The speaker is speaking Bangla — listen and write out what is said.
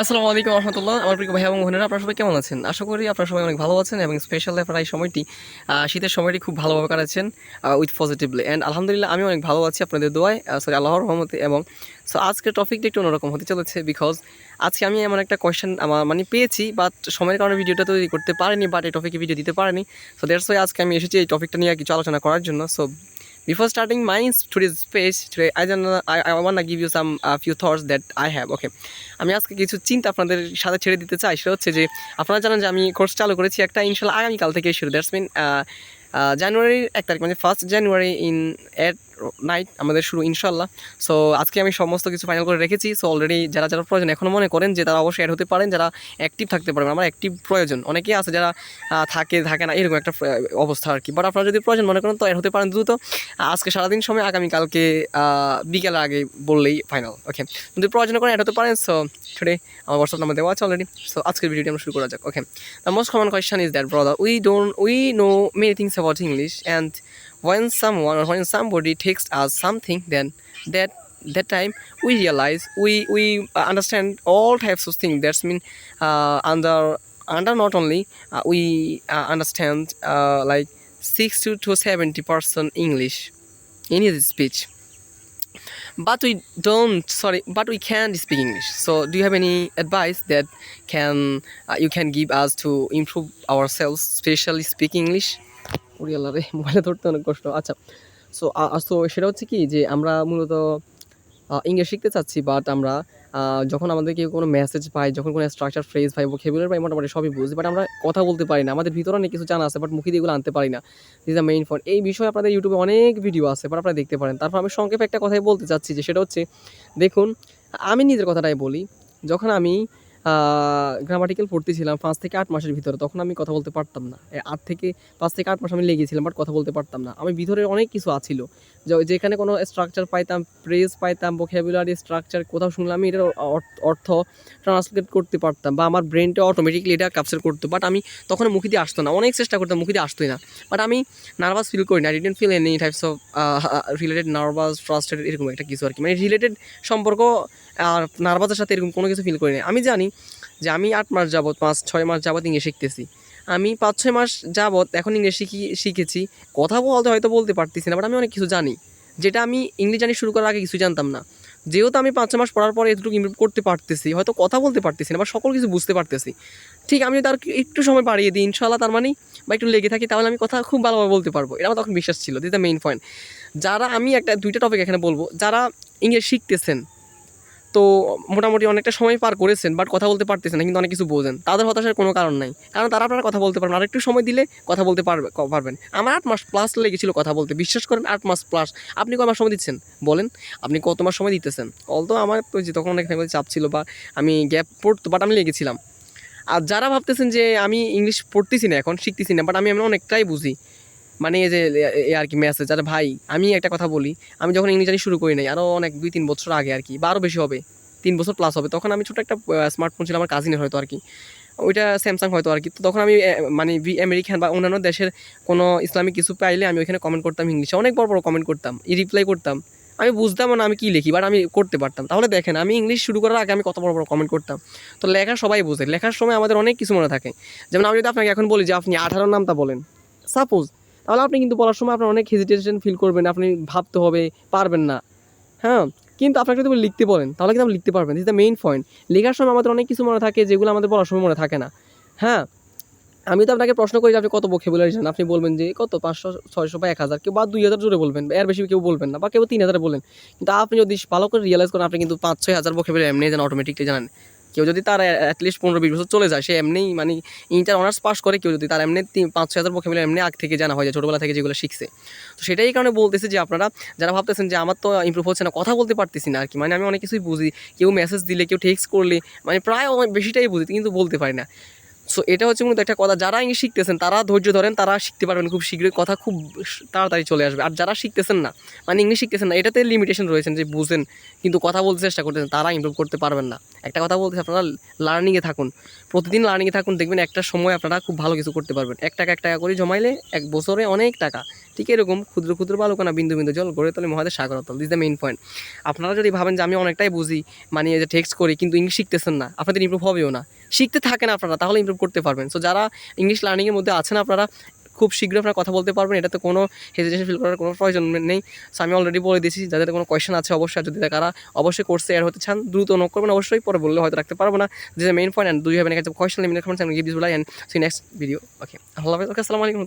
আসসালামু আলাইকুম রহমতুল্লাহ, আমার প্রিয় ভাই এবং বোনেরা, আপনারা সবাই কেমন আছেন? আশা করি আপনারা সবাই অনেক ভালো আছেন এবং স্পেশালি আপনারা এই সময়টি শীতের সময়টি খুব ভালোভাবে কাটাচ্ছেন উইথ পজিটিভলি অ্যান্ড আলহামদুলিল্লাহ, আমি অনেক ভালো আছি আপনাদের দোয়ায় সরি আল্লাহর রহমতে এবং সো আজকের টপিকটা একটু অন্যরকম হতে চলেছে বিকজ আজকে আমি এমন একটা কোয়েশ্চেন আমার মানে পেয়েছি বাট সময়ের কারণে ভিডিওটা তৈরি করতে পারিনি বাট এই টপিকে ভিডিও দিতে পারিনি সো ওয়াই আজকে আমি এসেছি এই টপিকটা নিয়ে কিছু আলোচনা করার জন্য so Before starting my today's speech, today I don't know, I, I want to give you some uh, few thoughts that I have. Okay, আমি আজকে কিছু চিন্তা আপনাদের সাথে ছেড়ে দিতে চাই সেটা হচ্ছে যে আপনারা জানেন যে আমি কোর্স চালু করেছি একটা ইনশাল্লাহ আগামীকাল থেকে শুরু দ্যাটস মিন জানুয়ারির এক তারিখ মানে first January in at night আমাদের শুরু ইনশাল্লাহ সো আজকে আমি সমস্ত কিছু ফাইনাল করে রেখেছি। সো অলরেডি যারা যারা প্রয়োজন এখনও মনে করেন যে তারা অবশ্যই অ্যাড হতে পারেন। যারা অ্যাক্টিভ থাকতে পারবেন আমার অ্যাক্টিভ প্রয়োজন। অনেকেই আছে যারা থাকে থাকে না এরকম একটা অবস্থা আর কি বাট আপনারা যদি প্রয়োজন মনে করেন তো অ্যাড হতে পারেন দ্রুত। আজকে সারাদিন সময় আগামীকালকে আহ, বিকেলের আগে বললেই ফাইনাল ওকে যদি প্রয়োজন করেন অ্যাড হতে পারেন সো টুডে আমার হোয়াটসঅ্যাপ নাম্বার দেওয়া আছে অলরেডি সো আজকের ভিডিওটি আমরা শুরু করা যাক okay the most common question is that brother we don't we know many things about English and when someone or when somebody takes us something then that that time we realize we we uh, understand all types of things that's mean uh, under under not only uh, we uh, understand uh, like 60 to 70 percent english in his speech but we don't sorry but we can't speak english so do you have any advice that can uh, you can give us to improve ourselves especially speak english ওরে আল্লাহ রে মোবাইলে ধরতে অনেক কষ্ট। আচ্ছা সো সো সেটা হচ্ছে কি যে আমরা মূলত ইংলিশ শিখতে চাচ্ছি বাট আমরা যখন আমাদের কেউ কোনো মেসেজ পাই যখন কোনো স্ট্রাকচার ফ্রেজ পাই ভোকেবুলার পাই মোটামুটি সবই বুঝি বাট আমরা কথা বলতে পারি না। আমাদের ভিতরে অনেক কিছু জানা আছে বাট মুখে দিয়ে এগুলো আনতে পারি না। দিস দ্য মেইন ফোন এই বিষয়ে আপনাদের ইউটিউবে অনেক ভিডিও আছে বাট আপনারা দেখতে পারেন। তারপর আমি সংক্ষেপে একটা কথাই বলতে চাচ্ছি যে, সেটা হচ্ছে, দেখুন, আমি নিজের কথাটাই বলি, যখন আমি গ্রামাটিক্যাল পড়তেছিলাম পাঁচ থেকে আট মাসের ভিতরে, তখন আমি কথা বলতে পারতাম না। আট থেকে পাঁচ থেকে আট মাস আমি লেগেছিলাম বাট কথা বলতে পারতাম না। আমি ভিতরে অনেক কিছু আছিল। যেখানে কোনো স্ট্রাকচার পাইতাম প্রেস পাইতাম ভোকেবুলারি স্ট্রাকচার কোথাও শুনলাম আমি এটার অর্থ ট্রান্সলেট করতে পারতাম বা আমার ব্রেনটা অটোমেটিকলি এটা ক্যাপচার করতো। বাট আমি তখন মুখে দিয়ে আসতো না, অনেক চেষ্টা করতাম মুখে দিয়ে আসতোই না। বাট আমি নার্ভাস ফিল করি না didn't feel any types of related nervous frustrated এরকম একটা কিছু আর কি। মানে রিলেটেড সম্পর্ক আর নার্ভাসের সাথে এরকম কোনো কিছু ফিল করি না আমি জানি যে আমি আট মাস যাবৎ, পাঁচ, ছয় মাস যাবত ইংলিশ শিখতেছি। আমি পাঁচ, ছয় মাস যাবৎ এখন ইংলিশ শিখি, শিখেছি। কথা বলতে হয়তো বলতে পারতেছি না বাট আমি অনেক কিছু জানি। যেটা আমি ইংলিশ জানি শুরু করার আগে কিছু জানতাম না। যেহেতু আমি পাঁচ মাস পড়ার পরে এতটুকু ইমপ্রুভ করতে পারতেছি, হয়তো কথা বলতে পারতেছি না, বা সকল কিছু বুঝতে পারতেছি। ঠিক আমি যদি আর একটু সময় বাড়িয়ে দিই ইনশাল্লাহ তার মানে বা একটু লেগে থাকি, তাহলে আমি কথা খুব ভালোভাবে বলতে পারব। এটা আমার তখন বিশ্বাস ছিল দিস দ্য মেইন পয়েন্ট যারা আমি একটা, দুইটা টপিক এখানে বলব, যারা ইংলিশ শিখতেছেন তো মোটামুটি অনেকটা সময় পার করেছেন বাট কথা বলতে পারতেছেন না, কিন্তু অনেক কিছু বোঝেন। তাদের হতাশার কোনো কারণ নাই। কারণ তারা আপনারা কথা বলতে পারবেন আর একটু সময় দিলে কথা বলতে পারবে পারবেন। আমার আট মাস প্লাস লেগেছিল কথা বলতে। বিশ্বাস করেন, আট মাস প্লাস আপনি কয় মাস সময় দিচ্ছেন? বলেন। আপনি কত মাস সময় দিতেছেন? অলতো আমার তো যে তখন অনেক family চাপ ছিল বা আমি গ্যাপ পড়তো বাট আমি লেগেছিলাম। আর যারা ভাবতেছেন যে আমি ইংলিশ পড়তেছি না এখন, শিখতেছি না বাট আমি আমি অনেকটাই বুঝি। মানে এই যে আর কি মেসেজ আরে ভাই, আমি একটা কথা বলি, আমি যখন ইংলিশ জানি শুরু করি নাই আরও অনেক দুই, তিন বছর আগে আর কি, বা আরও বেশি হবে, তিন বছর প্লাস হবে, তখন আমি ছোটো একটা স্মার্টফোন ছিল আমার কাজিনের হয়তো আর কি, ওইটা স্যামসাং হয়তো আর কি, তো তখন আমি মানে আমেরিকান বা অন্যান্য দেশের কোনো ইসলামিক কিছু পাইলে আমি ওইখানে কমেন্ট করতাম ইংলিশে অনেক বড় বড় কমেন্ট করতাম ই রিপ্লাই করতাম, আমি বুঝতাম না আমি কী লিখি বাট আমি করতে পারতাম, তাহলে দেখেন, আমি ইংলিশ শুরু করার আগে আমি কত বড় বড় কমেন্ট করতাম, তো লেখা সবাই বোঝে, লেখার সময় আমাদের অনেক কিছু মনে থাকে, যেমন আমি যদি আপনাকে এখন বলি যে, আপনি আঠারো নামটা বলেন সাপোজ তাহলে আপনি কিন্তু বলার সময় আপনার অনেক হেজিটেশন ফিল করবেন, আপনি ভাবতে হবে, পারবেন না। হ্যাঁ? কিন্তু আপনাকে যদি লিখতে বলেন, তাহলে কিন্তু আপনি লিখতে পারবেন। দিস দ্য মেইন পয়েন্ট লেখার সময় আমাদের অনেক কিছু মনে থাকে, যেগুলো আমাদের বলার সময় মনে থাকে না। হ্যাঁ? আমি তো আপনাকে প্রশ্ন করি যে আপনি কত ভোকেবুলারি জানেন? আপনি বলবেন যে কত? পাঁচশো, ছয়শো বা এক হাজার, কেউ বা দুই হাজার জোরে বলবেন এর বেশি কেউ বলবেন না, বা কেউ তিন হাজার বলেন। কিন্তু আপনি যদি ভালো করে রিয়েলাইজ করেন, আপনি কিন্তু পাঁচ, ছয় হাজার ভোকেবুলারি এমনি জানেন অটোমেটিকলি জানেন। কেউ যদি তার অ্যাটলিস্ট পনেরো বিশ বছর চলে যায়, সে এমনি মানে ইন্টার অনার্স পাস করে, কেউ যদি তার এমনি পাঁচ, ছয় হাজার পক্ষে মিলে এমনি আগ থেকে জানা হয় যায়, ছোটোবেলা থেকে যেগুলো শিখছে। তো সেটাই কারণে বলতেছি যে আপনারা যারা ভাবতেছেন যে আমার তো ইম্প্রুভ হচ্ছে না, কথা বলতে পারতেছি না আর কি মানে আমি অনেক কিছুই বুঝি, কেউ মেসেজ দিলে, কেউ টেক্সট করলে মানে প্রায় বেশিটাই বুঝি, কিন্তু বলতে পারি না। সো এটা হচ্ছে মূলত একটা কথা। যারা ইংলিশ শিখতেছেন, তারা ধৈর্য ধরেন, তারা শিখতে পারবেন খুব শীঘ্রই। কথা খুব তাড়াতাড়ি চলে আসবে। আর যারা শিখতেছেন না মানে ইংলিশ শিখতেছেন না, এটাতে লিমিটেশন রয়েছেন যে বুঝেন, কিন্তু কথা বলতে চেষ্টা করতেছেন, তারা ইমপ্রুভ করতে পারবেন না। একটা কথা বলতে আপনারা লার্নিংয়ে থাকুন। প্রতিদিন লার্নিংয়ে থাকুন, দেখবেন একটা সময় আপনারা খুব ভালো কিছু করতে পারবেন। এক টাকা এক টাকা করে জমাইলে এক বছরে অনেক টাকা। ঠিক এরকম ক্ষুদ্র ক্ষুদ্র বালুকণা বিন্দু বিন্দু জল গড়ে তোলে মহাদেশ সাগরতল দিস দ্য মেইন পয়েন্ট আপনারা যদি ভাবেন যে আমি অনেকটাই বুঝি মানে যে টেক্সট করি, কিন্তু ইংলিশ শিখতেছেন না, আপনাদের ইমপ্রুভ হবেও না। শিখতে থাকেন আপনারা, তাহলে ইমপ্রুভ করতে পারবেন। সো যারা ইংলিশ লার্নিংয়ের মধ্যে আছেন, আপনারা খুব শীঘ্রই আপনারা কথা বলতে পারবেন। এটাতে কোনো হেজিটেশন ফিল করার কোনো প্রয়োজন নেই। সো আমি অলরেডি বলে দিয়েছি, যাদের কোনো কোয়েশ্চেন আছে অবশ্যই যদি তারা অবশ্যই কোর্সে এর হতে চান, দ্রুত নোট করবেন। অবশ্যই পরে বললে হয়তো রাখতে পারব না। This main point and do have an question limited comments and give this and see next video okay আল্লাহ আসসালামু আলাইকুম